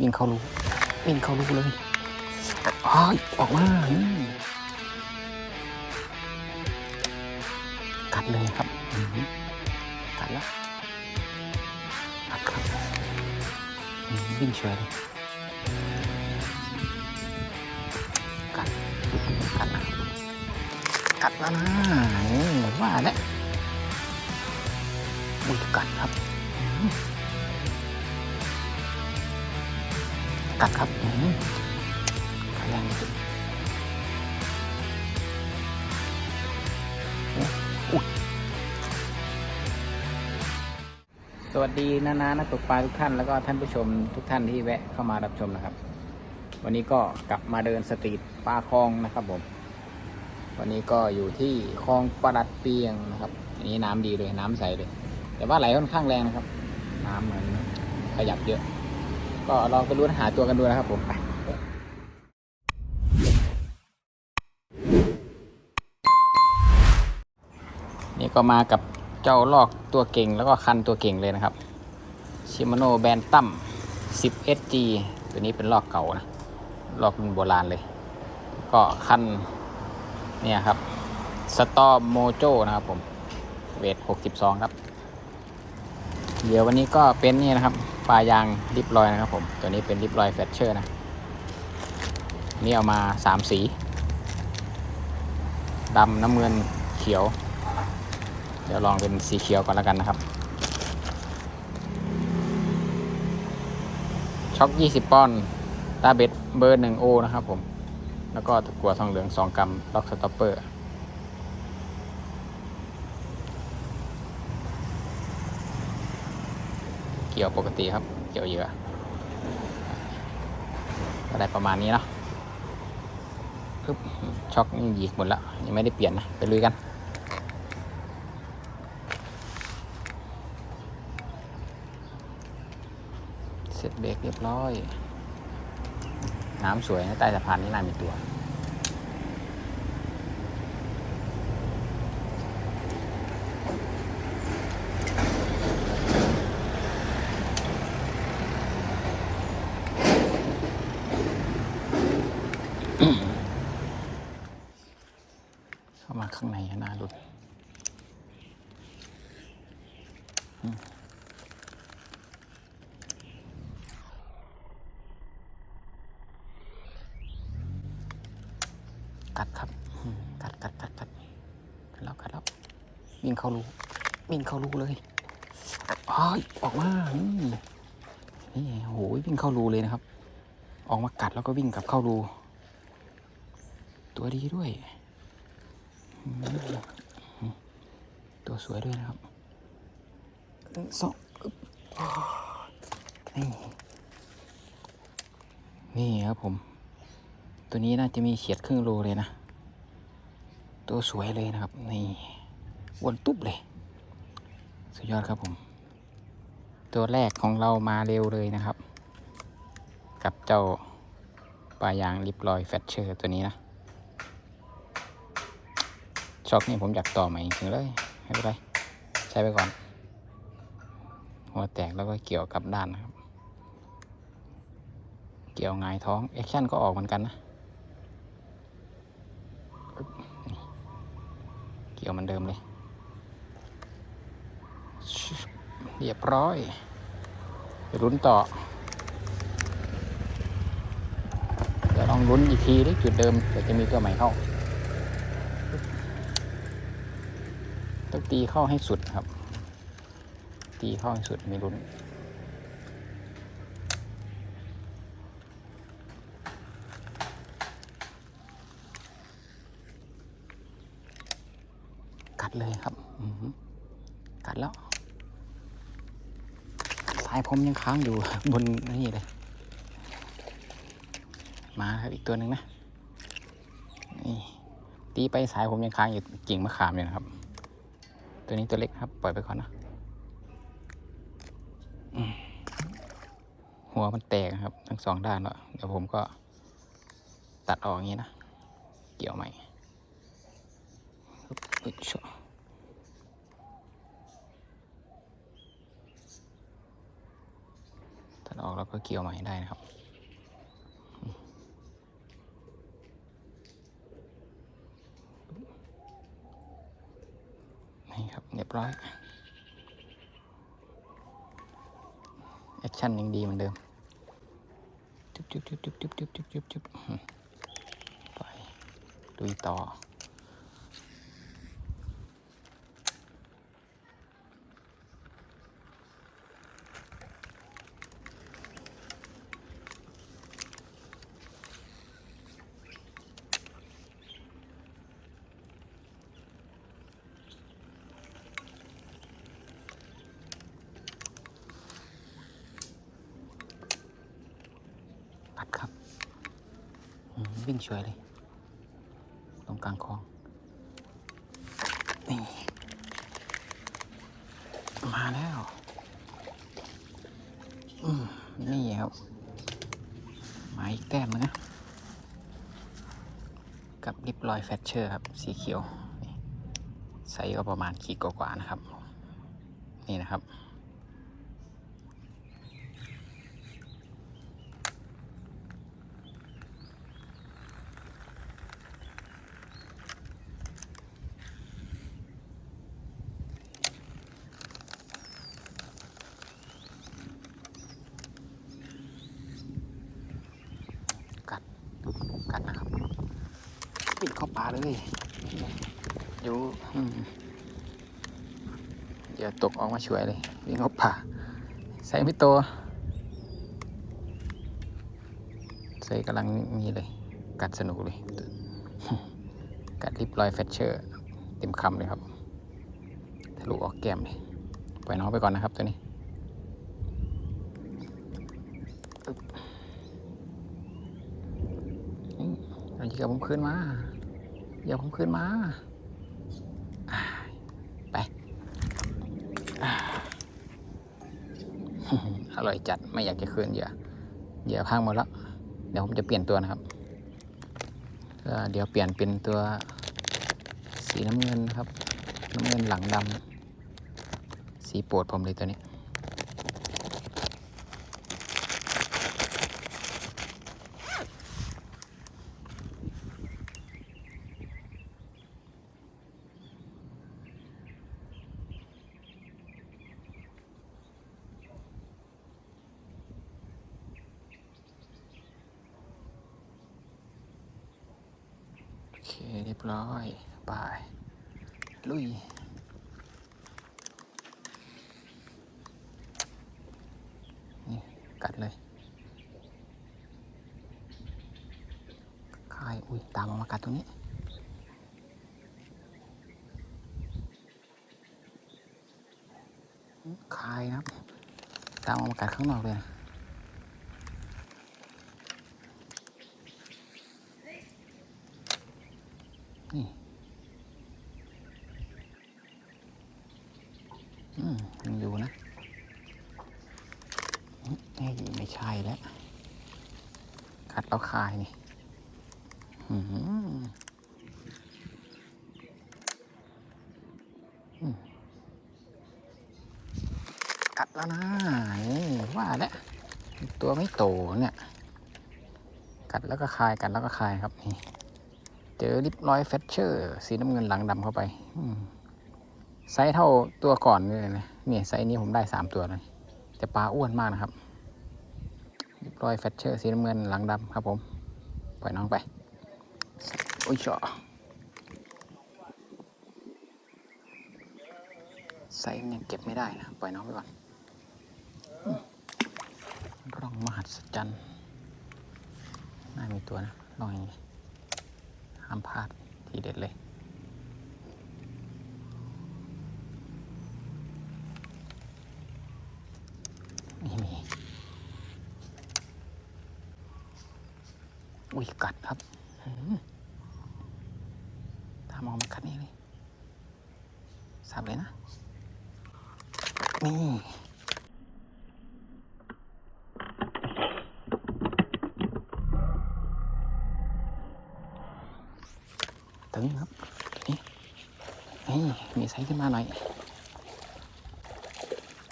วิ่งเข้ารูวิ่งเข้ารูเลยอ้ายออกมากัดเลยครับกัดแล้วกัดครับวิ่งเฉยเลยกัดกัดนะกัดแล้วนะอืมว่าแล้วอุ้ยกัดครับ กัดครับอืมกัดแรงจริงโอ้อุ๊ยสวัสดีนานานักตกปลาทุกท่านแล้วก็ท่านผู้ชมทุกท่านที่แวะเข้ามารับชมนะครับ วันนี้ก็กลับมาเดินสตรีทปลาคลองนะครับผม วันนี้ก็อยู่ที่คลองประดัดเปียงนะครับอันนี้น้ำดีเลยน้ำใสเลย แต่ว่าไหลค่อนข้างแรงนะครับ น้ำเหมือนขยับเยอะ ก็ลองไปรู้หาตัวกันดูนะครับผมไปนี่ก็มากับเจ้าลอกตัวเก่งแล้วก็คันตัวเก่งเลยนะครับชิมาโนแบนตัม10 SG ตัวนี้เป็นลอกเก่านะลอกรุ่นโบราณเลย ก็คันเนี่ยครับสตอมโมโจนะครับผมเวท 62 ครับ เดี๋ยววันนี้ก็เป็นนี่นะครับ ปลายางริบรอยนะครับผม ตัวนี้เป็นริบรอยแฟชเชอร์นะ นี่เอามาสามสีดำน้ำเงินเขียว เดี๋ยวลองเป็นสีเขียวก่อนแล้วกันนะครับ ช็อค 20 ปอนด์ตาเบ็ดเบอร์1โอนะครับผม แล้วก็ตะกั่วทองเหลือง 2 กรัม ล็อกสต็อปเปอร์ กี่ยวปกติครับ เกี่ยวเหยื่อก็ได้ประมาณนี้เนาะปึ๊บช็อกหยิกหมดแล้ว ยังไม่ได้เปลี่ยนนะ ไปลุยกัน เสร็จเบรกเรียบร้อย น้ำสวยนะใต้สะพานนี้น่ามีตัว เข้ามาข้างในน่ารุดอืม กัดครับ กัดกัดกัดกัดกัดแล้วกัดแล้ววิ่งเข้ารูวิ่งเข้ารูเลยอ้ยออกมาอืมนี่โหวิ่งเข้ารูเลยนะครับ ออกมากัดแล้วก็วิ่งกลับเข้ารู ตัวดีด้วย ตัวสวยด้วยนะครับสองนี่นี่ครับผม ตัวนี้น่าจะมีเฉียดครึ่งโลเลยนะ ตัวสวยเลยนะครับ นี่วนตุ๊บเลย สุดยอดครับผม ตัวแรกของเรามาเร็วเลยนะครับ กับเจ้าปลายางลิปลอยแฟชเชอร์ตัวนี้นะช็อคนี่ผมอยากต่อใหม่จริงเลยไม่เป็นไร ใช้ไปก่อน หัวแตกแล้วก็เกี่ยวกับด้านนะครับ เกี่ยวงายท้องแอคชั่นก็ออกเหมือนกันนะปึ๊บนี่ เกี่ยวมันเดิมเลย เรียบร้อยไปลุ้นต่อเดี๋ยวลองลุ้นอีกทีดิจุดเดิมเดี๋ยวจะมีตัวใหม่เข้าต้องตีเข้าให้สุดครับ ตีเข้าให้สุดมีลุ้น เลยครับอืกัดแล้ว สายผมยังค้างอยู่บนนี่เลย มาครับอีกตัวหนึ่งนะ นี่ตีไปสายผมยังค้างอยู่กิ่งมะขามอยู่นะครับ ตัวนี้ตัวเล็กครับ ปล่อยไปก่อนนะหัวมันแตกครับ ทั้งสองด้านแล้วเดี๋ยวผมก็ตัดออกอย่างนี้นะ เกี่ยวใหม่อึ๊บอึ๊บชะตัดออก แล้วก็เกี่ยวใหม่ได้นะครับ นี่ครับเรียบร้อยแอคชั่นยังดีเหมือนเดิมจุ๊บจุ๊บจุ๊บจุ๊บจุ๊บจุ๊บจุ๊บจุ๊บจุ๊บอืมไปลุยต่อ วิ่งช่วยเลย ตรงกลางคลอง นี่ มาแล้ว อืมนี่ครับมาอีกแต้มนึงนะกับลิปลอยแฟชเชอร์ครับ สีเขียวนี่ไซส์ก็ประมาณขีดกว่าๆนะครับ นี่นะครับ กัด กัดนะครับปิด เข้าป่าเลยเดี๋ยวอืมเดี๋ยวตกออกมาช่วยเลยวิ่งเข้าป่าใส่ไม่โตวใส่กำลังมีเลย กัดสนุกเลย กัดลิปลอยแฟชเชอร์ เต็มคำเลยครับทะลุออกแก้มเลยปล่อยน้องไปก่อนนะครับตัวนี้เอาเหยียบผมขึ้นมา เหยียบผมขึ้นมา ไปอร่อยจัดไม่อยากจะคืนเหยื่อเหยื่อพังหมดแล้ว เดี๋ยวผมจะเปลี่ยนตัวนะครับเดี๋ยวเปลี่ยนเป็นตัวสีน้ำเงินครับ น้ำเงินหลังดำสีโปรดผมเลยตัวนี้ เคเรียบร้อยไปลุยนี่กัดเลยคายอุ้ยตามออกมากัดตรงนี้คายนะครับตามออกมากัดข้างนอกเลยนะ นี่อืมยังอยู่นะอืมเอ้ยไม่ใช่แล้วกัดแล้วคายนี่อืมกัดแล้วนะนี่ว่าแล้วตัวไม่โตเนี่ย กัดแล้วก็คายกัดแล้วก็คายครับนี่ เจอลิปร้อยแฟชเชอร์ สีน้ำเงินหลังดำเข้าไปไซส์เท่าตัวก่อนเลยนะเนี่ยไซส์นี้ผมได้สามตัวเลยแต่ปลาอ้วนมากนะครับลิปร้อยแฟชเชอร์สีน้ำเงินหลังดำครับผมปล่อยน้องไปโอ้ยเจาะไซส์ยังเก็บไม่ได้นะปล่อยน้องไปก่อนร่องมหัศจรรย์น่ามีตัวนะลองอย่างนี้ ห้ามพลาดทีเด็ดเลยนี่มี อุ้ย กัดครับอื้ออตามองมากัดนี่เลย สับเลยนะ นี่ ตึงครับนี่ยมีไซส์ขึ้นมาหน่อย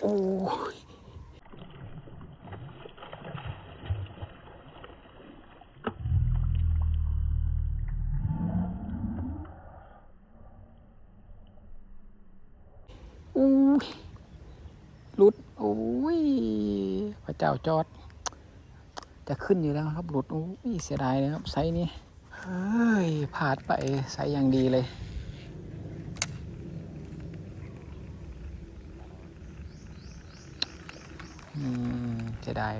โอ้ยลุดโอ้ยพระเจ้าจอด จะขึ้นอยู่แล้วครับหลุดโอ้ยเสียดายเลยครับไซส์นี้ เฮ้ยพาดไปไซส์อย่างดีเลย อืมเสียดาย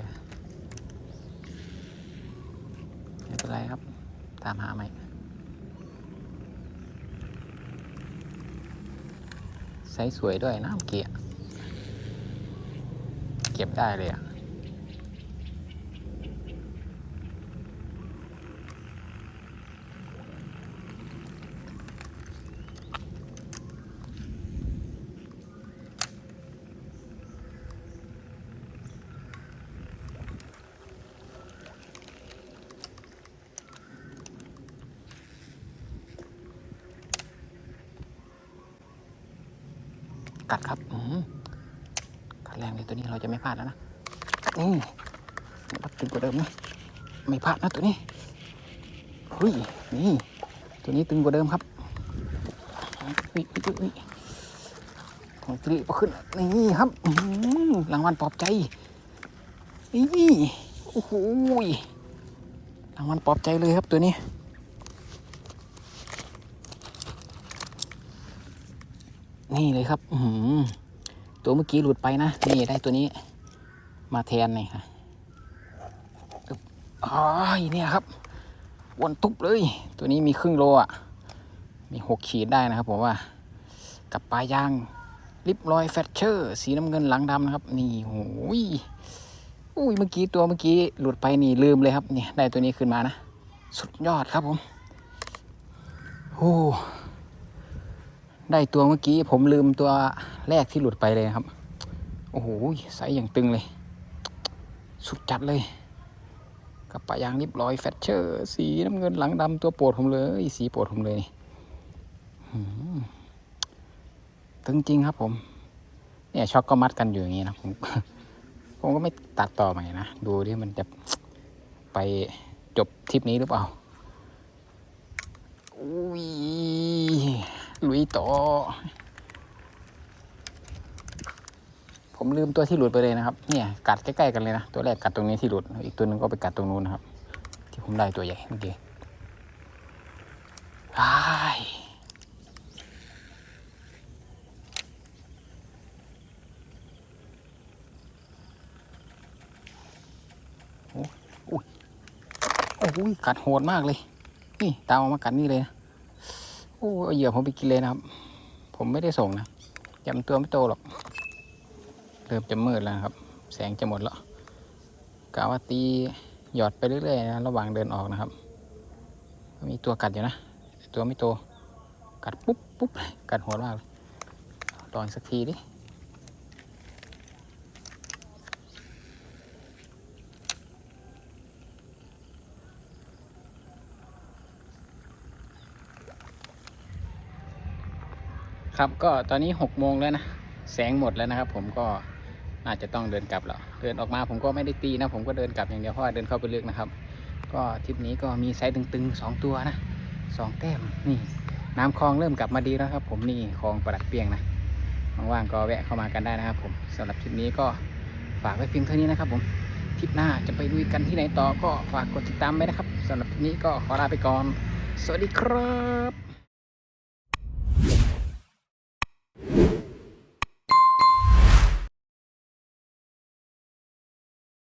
ไม่เป็นไรครับ ตามหาใหม่ไซส์สวยด้วยนะเมื่อกี้เก็บได้เลยอะ กัดครับกัดแรงเลยตัวนี้เราจะไม่พลาดแล้วนะนี่ปัดตึงกว่าเดิมนะไม่พลาดนะตัวนี้เฮ้ยนี่ตัวนี้ตึงกว่าเดิมครับอุ้ยอุ้ยอุ้ยของตรีก็ขึ้นนี่ครับรางวัลปลอบใจนี่โอ้โหยรางวัลปลอบใจเลยครับตัวนี้ นี่เลยครับอืตัวเมื่อกี้หลุดไปนะ นี่ได้ตัวนี้มาแทนนี่ค่ะอ๋อยเนี่ยครับวนตุบเลย ตัวนี้มีครึ่งโลอะ มีหกขีดได้นะครับผมว่า กับปลายางลิปลอยแฟตเชอร์ สีน้ำเงินหลังดำนะครับ นี่โอ้ยอุ้ยเมื่อกี้ตัวเมื่อกี้หลุดไปนี่ลืมเลยครับเนี่ยได้ตัวนี้ขึ้นมานะ สุดยอดครับผมโอ้ ได้ตัวเมื่อกี้ผมลืมตัวแรกที่หลุดไปเลยครับ โอ้โหใสอย่างตึงเลย สุดจัดเลย กับปะยางริบร้อยแฟตเชอร์ สีน้ำเงินหลังดำตัวโปรดผมเลย สีโปรดผมเลยตึงจริงครับผม เนี่ยช็อกก็มัดกันอยู่อย่างนี้นะผมผมก็ไม่ตัดต่อใหม่นะ ดูที่มันจะไปจบทริปนี้หรือเปล่าอุ้ย ลุยต่อ ผมลืมตัวที่หลุดไปเลยนะครับ เนี่ย กัดใกล้ๆกันเลยนะ ตัวแรกกัดตรงนี้ที่หลุด อีกตัวหนึงก็ไปกัดตรงนู้นนะครับ ที่ผมได้ตัวใหญ่เมื่อกี้อ้ายโอ้ยโอ้ยกัดโหดมากเลย นี่ตามออกมากัดนี่เลยนะ อ้เอเหยื่อผมไปกินเลยนะครับ ผมไม่ได้ส่งนะยำตัวไม่โตหรอก เริ่มจะมืดแล้วครับ แสงจะหมดแล้วกะว่าตีหยอดไปเรื่อยๆนะระหว่างเดินออกนะครับ มีตัวกัดอยู่นะ ตัวไม่โต กัดปุ๊บปุ๊บกัดหัวมากเลองสักทีดิ ครับก็ตอนนี้หกโมงแล้วนะ แสงหมดแล้วนะครับ ผมก็น่าจะต้องเดินกลับแล้ว เดินออกมาผมก็ไม่ได้ตีนะ ผมก็เดินกลับอย่างเดียวเพราะว่าเดินเข้าไปลึกนะครับ ก็ทริปนี้ก็มีไซส์ตึงๆสองตัวนะสองแต้มนี่น้ำคลองเริ่มกลับมาดีแล้วครับ ผมนี่คลองประดัดเปียงนะว่างๆก็แวะเข้ามากันได้นะครับ ผมสำหรับทริปนี้ก็ฝากไว้เพียงเท่านี้นะครับ ผมทริปหน้าจะไปลุยกันที่ไหนต่อก็ฝากกดติดตามไว้นะครับสำหรับทริปนี้ก็ขอลาไปก่อน สวัสดีครับ